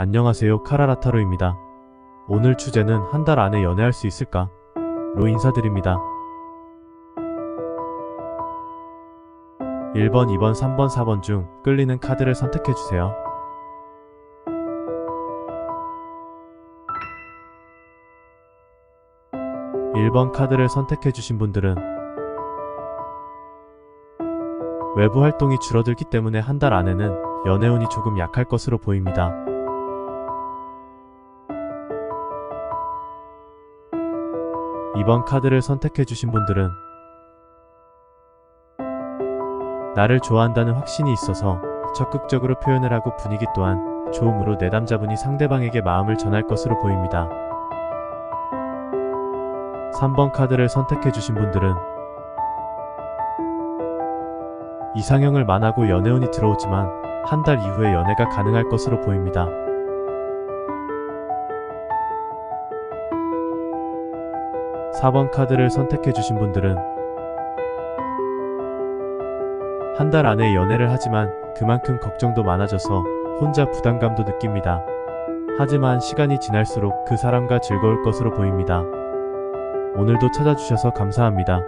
안녕하세요. 카라라타로입니다. 오늘 주제는 한 달 안에 연애할 수 있을까? 로 인사드립니다. 1번, 2번, 3번, 4번 중 끌리는 카드를 선택해주세요. (1번) 카드를 선택해 주신 분들은 외부 활동이 줄어들기 때문에 한 달 안에는 연애운이 조금 약할 것으로 보입니다. 2번 카드를 선택해주신 분들은 나를 좋아한다는 확신이 있어서 적극적으로 표현을 하고 분위기 또한 좋음으로 내담자분이 상대방에게 마음을 전할 것으로 보입니다. 3번 카드를 선택해주신 분들은 이상형을 만하고 연애운이 들어오지만 한 달 이후에 연애가 가능할 것으로 보입니다. 4번 카드를 선택해 주신 분들은 한 달 안에 연애를 하지만 그만큼 걱정도 많아져서 혼자 부담감도 느낍니다. 하지만 시간이 지날수록 그 사람과 즐거울 것으로 보입니다. 오늘도 찾아주셔서 감사합니다.